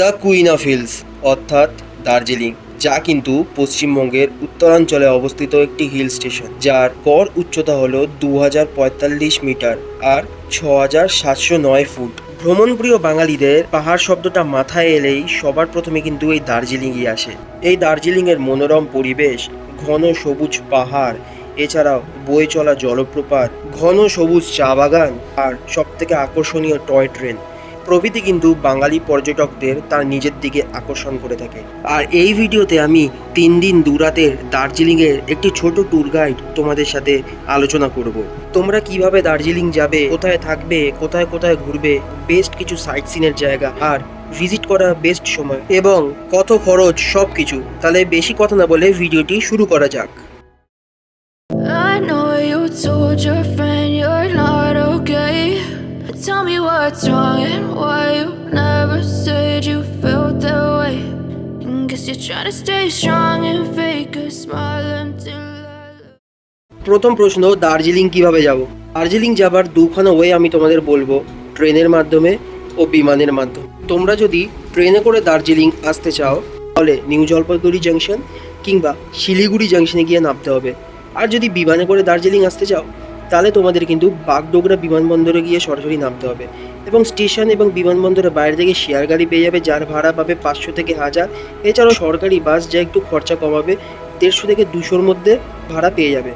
The queen of hills, অর্থাৎ দার্জিলিং, যা কিন্তু পশ্চিমবঙ্গের উত্তরাঞ্চলে অবস্থিত একটি হিল স্টেশন, যার গড় উচ্চতা হলো দু মিটার আর ছ ফুট। ভ্রমণপ্রিয় বাঙালিদের পাহাড় শব্দটা মাথায় এলেই সবার প্রথমে কিন্তু এই দার্জিলিংই আসে। এই দার্জিলিংয়ের মনোরম পরিবেশ, ঘন সবুজ পাহাড়, এছাড়াও বয়ে চলা জলপ্রপাত, ঘন সবুজ চা বাগান আর সবথেকে আকর্ষণীয় টয় ট্রেন। প্রভৃতি কিন্তু বাঙালি পর্যটকদের তার নিজের দিকে আকর্ষণ করে থাকে। আর এই ভিডিওতে আমি তিন দিন দুরাতের দার্জিলিংয়ের একটি ছোট ট্যুর গাইড তোমাদের সাথে আলোচনা করব। তোমরা কীভাবে দার্জিলিং যাবে, কোথায় থাকবে, কোথায় কোথায় ঘুরবে বেস্ট কিছু সাইট সিনের জায়গা আর ভিজিট করা বেস্ট সময় এবং কত খরচ সব কিছু তাহলে বেশি কথা না বলে ভিডিওটি শুরু করা যাক। I know you told your what's wrong and why you never said you felt that way. And guess you're trying to stay strong and fake a smile until প্রথম প্রশ্ন, দার্জিলিং কীভাবে যাব? দার্জিলিং যাবার দুখানা ওয়ে আমি তোমাদের বলব, ট্রেনের মাধ্যমে ও বিমানের মাধ্যমে। তোমরা যদি ট্রেনে করে দার্জিলিং আসতে চাও, তাহলে নিউ জলপাইগুড়ি জাংশন কিংবা শিলিগুড়ি জাংশনে গিয়ে নামতে হবে। আর যদি বিমানে করে দার্জিলিং আসতে চাও তাহলে তোমাদের কিন্তু বাগডোগরা বিমানবন্দরে গিয়ে সরাসরি নামতে হবে। এবং স্টেশন এবং বিমানবন্দরের বাইরে থেকে শেয়ার গাড়ি পেয়ে যাবে, যার ভাড়া পাবে পাঁচশো থেকে হাজার। এছাড়াও সরকারি বাস যা একটু খরচা কমাবে, দেড়শো থেকে দুশোর মধ্যে ভাড়া পেয়ে যাবে।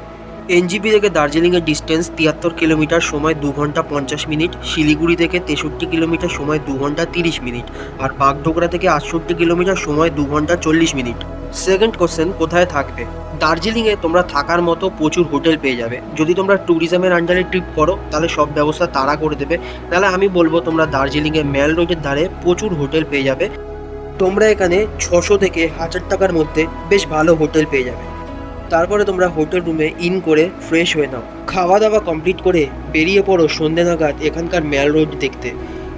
এনজিপি থেকে দার্জিলিংয়ের ডিস্টেন্স তিয়াত্তর কিলোমিটার সময় দু ঘণ্টা পঞ্চাশ মিনিট, শিলিগুড়ি থেকে তেষট্টি কিলোমিটার সময় দু ঘণ্টা তিরিশ মিনিট, আর বাগডোগরা থেকে আটষট্টি কিলোমিটার সময় দু ঘণ্টা চল্লিশ মিনিট। সেকেন্ড কোশ্চেন কোথায় থাকবে? দার্জিলিংয়ে তোমরা থাকার মতো প্রচুর হোটেল পেয়ে যাবে। যদি তোমরা ট্যুরিজমের আন্ডারে ট্রিপ করো, তাহলে সব ব্যবস্থা তারা করে দেবে। তাহলে আমি বলব তোমরা দার্জিলিংয়ে ম্যাল রোডের ধারে প্রচুর হোটেল পেয়ে যাবে। তোমরা এখানে ছশো থেকে হাজার টাকার মধ্যে বেশ ভালো হোটেল পেয়ে যাবে। তারপরে তোমরা হোটেল রুমে ইন করে ফ্রেশ হয়ে নাও। খাওয়া দাওয়া কমপ্লিট করে বেরিয়ে পড়ো সন্ধে নাগাদ এখানকার ম্যাল রোড দেখতে।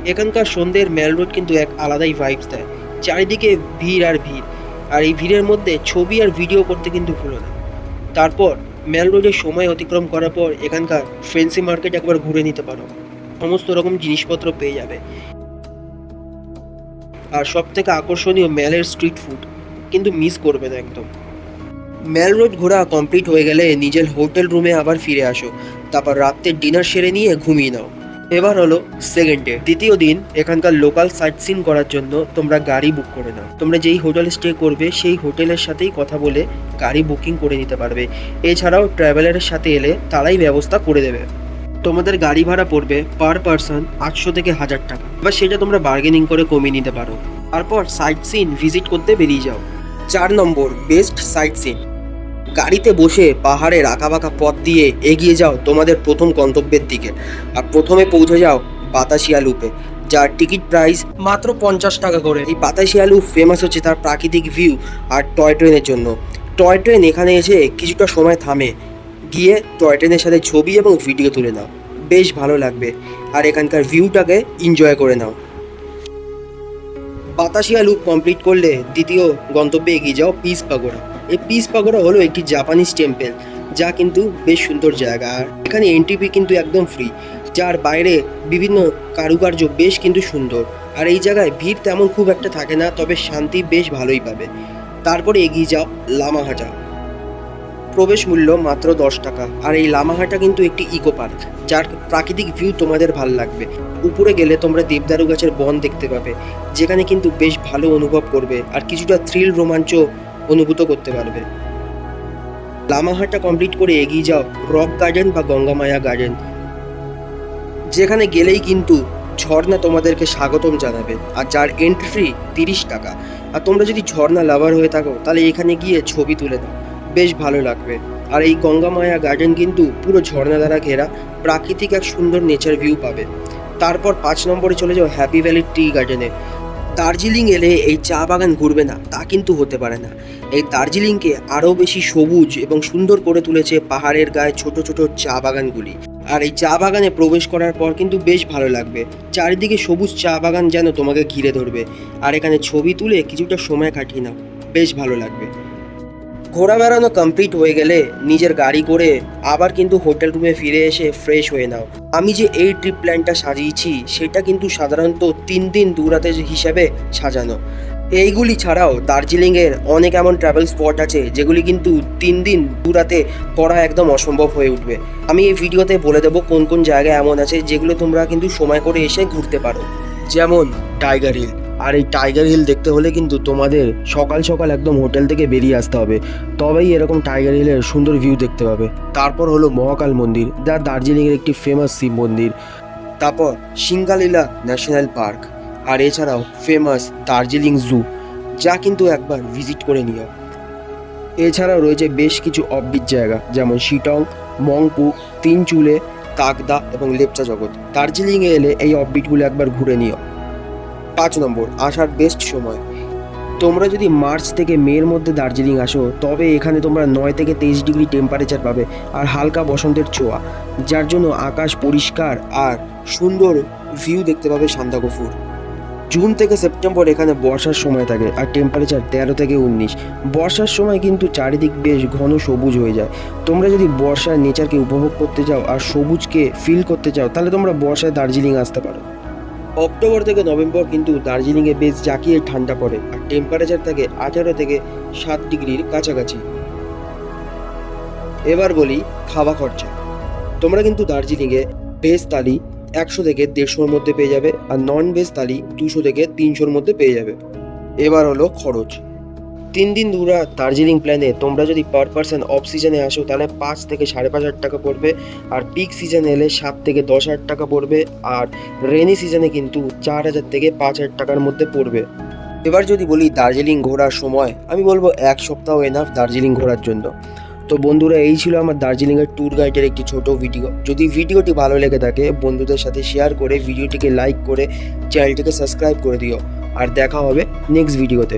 এখানকার সন্ধ্যের ম্যাল রোড কিন্তু এক আলাদাই ভাইবস দেয়। চারিদিকে ভিড় আর ভিড়। আর এই ভিড়ের মধ্যে ছবি আর ভিডিও করতে কিন্তু ভুলো না। তারপর ম্যাল রোডের সময় অতিক্রম করার পর এখানকার ফেন্সি মার্কেট একবার ঘুরে নিতে পারো। সমস্ত রকম জিনিসপত্র পেয়ে যাবে। আর সব থেকে আকর্ষণীয় ম্যালের স্ট্রিট ফুড কিন্তু মিস করবে না একদম। ম্যাল রোড ঘোরা কমপ্লিট হয়ে গেলে নিজের হোটেল রুমে আবার ফিরে আসো। তারপর রাত্রের ডিনার সেরে নিয়ে ঘুমিয়ে নাও। এবার হলো সেকেন্ড ডে দ্বিতীয় দিন এখানকার লোকাল সাইট সিন করার জন্য তোমরা গাড়ি বুক করে নাও। তোমরা যেই হোটেলে স্টে করবে, সেই হোটেলের সাথেই কথা বলে গাড়ি বুকিং করে নিতে পারবে। এছাড়াও ট্রাভেলারের সাথে এলে তারাই ব্যবস্থা করে দেবে। তোমাদের গাড়ি ভাড়া পড়বে পার পারসন আটশো থেকে হাজার টাকা। বা সেটা তোমরা বার্গেনিং করে কমিয়ে নিতে পারো। তারপর সাইট সিন ভিজিট করতে বেরিয়ে যাও। চার নম্বর বেস্ট সাইট সিন গাড়িতে বসে পাহাড়ের আঁকাবাঁকা পথ দিয়ে এগিয়ে যাও তোমাদের প্রথম গন্তব্যের দিকে। আর প্রথমে পৌঁছে যাও বাতাসিয়া লুপে, যার টিকিট প্রাইস মাত্র পঞ্চাশ টাকা করে। এই বাতাসিয়া লুপ ফেমাস হচ্ছে তার প্রাকৃতিক ভিউ আর টয় ট্রেনের জন্য। টয় ট্রেন এখানে এসে কিছুটা সময় থামে। গিয়ে টয় ট্রেনের সাথে ছবি এবং ভিডিও তুলে নাও। বেশ ভালো লাগবে। আর এখানকার ভিউটাকে এনজয় করে নাও। বাতাসিয়া লুপ কমপ্লিট করলে দ্বিতীয় গন্তব্যে এগিয়ে যাও পিস পাগোড়া। এই পিস পাগোড়া হলো একটি জাপানিজ টেম্পেল যা কিন্তু বেশ সুন্দর জায়গা। আর এখানে এন্ট্রি কিন্তু একদম ফ্রি যার বাইরে বিভিন্ন কারুকার্য বেশ কিন্তু সুন্দর। আর এই জায়গায় ভিড় তেমন খুব একটা থাকে না, তবে শান্তি বেশ ভালোই পাবে। তারপরে এগিয়ে যাও লামাহাটা। প্রবেশ মূল্য মাত্র দশ টাকা। আর এই লামাহাটা কিন্তু একটি ইকো পার্ক যার প্রাকৃতিক ভিউ তোমাদের ভালো লাগবে। উপরে গেলে তোমরা দেবদারু গাছের বন দেখতে পাবে, যেখানে কিন্তু বেশ ভালো অনুভব করবে। আর কিছুটা থ্রিল রোমাঞ্চ অনুভূত করতে পারবে। লামাহাটটা কমপ্লিট করে এগিয়ে যাও রক গার্ডেন বা গঙ্গামায়া গার্ডেন যেখানে গেলেই কিন্তু ঝর্ণা তোমাদেরকে স্বাগতম জানাবে। আর যার এন্ট্রি ফি তিরিশ টাকা। আর তোমরা যদি ঝর্ণা লাভার হয়ে থাকো, তাহলে এখানে গিয়ে ছবি তুলে দাও। বেশ ভালো লাগবে। আর এই গঙ্গামায়া গার্ডেন কিন্তু পুরো ঝর্ণা দ্বারা ঘেরা। প্রাকৃতিক এক সুন্দর নেচার ভিউ পাবে। তারপর পাঁচ নম্বরে চলে যাও হ্যাপি ভ্যালি টি গার্ডেনে দার্জিলিং এলে এই চা বাগান ঘুরবে না, তা কিন্তু হতে পারে না। এই দার্জিলিংকে আরও বেশি সবুজ এবং সুন্দর করে তুলেছে পাহাড়ের গায়ে ছোট ছোট চা বাগানগুলি। আর এই চা বাগানে প্রবেশ করার পর কিন্তু বেশ ভালো লাগবে। চারিদিকে সবুজ চা বাগান যেন তোমাকে ঘিরে ধরবে। আর এখানে ছবি তুলে কিছুটা সময় কাটিয়ে নাও, বেশ ভালো লাগবে। ঘোরা বেড়ানো কমপ্লিট হয়ে গেলে নিজের গাড়ি করে আবার কিন্তু হোটেল রুমে ফিরে এসে ফ্রেশ হয়ে নাও। আমি যে এই ট্রিপ প্ল্যানটা সাজিয়েছি, সেটা কিন্তু সাধারণত তিন দিন দূরাতে হিসাবে সাজানো। এইগুলি ছাড়াও দার্জিলিংয়ের অনেক এমন ট্রাভেল স্পট আছে, যেগুলি কিন্তু তিন দিন দূরাতে করা একদম অসম্ভব হয়ে উঠবে। আমি এই ভিডিওতে বলে দেবো কোন কোন জায়গা এমন আছে, যেগুলো তোমরা কিন্তু সময় করে এসে ঘুরতে পারো। যেমন টাইগার হিল। আর এই টাইগার হিল দেখতে হলে কিন্তু তোমাদের সকাল সকাল একদম হোটেল থেকে বেরিয়ে আসতে হবে। তবেই এরকম টাইগার হিলের সুন্দর ভিউ দেখতে পাবে। তারপর হলো মহাকাল মন্দির, যা দার্জিলিংয়ের একটি ফেমাস শিব মন্দির। তারপর সিঙ্গালীলা ন্যাশনাল পার্ক, আর এছাড়াও ফেমাস দার্জিলিং জু যা কিন্তু একবার ভিজিট করে নিও। এছাড়াও রয়েছে বেশ কিছু অফবিট জায়গা, যেমন শিটং মংপু তিনচুলে তাকদা এবং লেপচা জগৎ। দার্জিলিংয়ে এলে এই অফবিটগুলো একবার ঘুরে নিও। পাঁচ নম্বর, আসার বেস্ট সময়। তোমরা যদি মার্চ থেকে মের মধ্যে দার্জিলিং আসো, তবে এখানে তোমরা নয় থেকে তেইশ ডিগ্রি টেম্পারেচার পাবে আর হালকা বসন্তের ছোঁয়া, যার জন্য আকাশ পরিষ্কার আর সুন্দর ভিউ দেখতে পাবে সান্দাকফুর। জুন থেকে সেপ্টেম্বর এখানে বর্ষার সময় থাকে আর টেম্পারেচার তেরো থেকে উনিশ। বর্ষার সময় কিন্তু চারিদিক বেশ ঘন সবুজ হয়ে যায়। তোমরা যদি বর্ষার নেচারকে উপভোগ করতে চাও আর সবুজকে ফিল করতে চাও, তাহলে তোমরা বর্ষায় দার্জিলিং আসতে পারো। অক্টোবর থেকে নভেম্বর কিন্তু দার্জিলিংয়ে বেশ জাকিয়ে ঠান্ডা পড়ে আর টেম্পারেচার থাকে আঠারো থেকে সাত ডিগ্রির কাছাকাছি। এবার বলি খাওয়া খরচা। তোমরা কিন্তু দার্জিলিংয়ে ভেজ তালি একশো থেকে দেড়শোর মধ্যে পেয়ে যাবে আর নন ভেজ তালি দুশো থেকে তিনশোর মধ্যে পেয়ে যাবে। এবার হলো খরচ। তিন দিন ধুরা দার্জিলিং প্ল্যানে তোমরা যদি পার পার্সন অফ সিজনে আসো, তাহলে পাঁচ থেকে সাড়ে পাঁচ হাজার টাকা পড়বে। আর পিক সিজনে এলে সাত থেকে দশ হাজার টাকা পড়বে। আর রেনি সিজনে কিন্তু চার হাজার থেকে পাঁচ হাজার টাকার মধ্যে পড়বে। এবার যদি বলি দার্জিলিং ঘোরার সময়, আমি বলব এক সপ্তাহ এনাফ দার্জিলিং ঘোরার জন্য। তো বন্ধুরা, এই ছিল আমার দার্জিলিংয়ের ট্যুর গাইডের একটি ছোট ভিডিও যদি ভিডিওটি ভালো লেগে থাকে, বন্ধুদের সাথে শেয়ার করে ভিডিওটিকে লাইক করে চ্যানেলটিকে সাবস্ক্রাইব করে দিও। আর দেখা হবে নেক্সট ভিডিওতে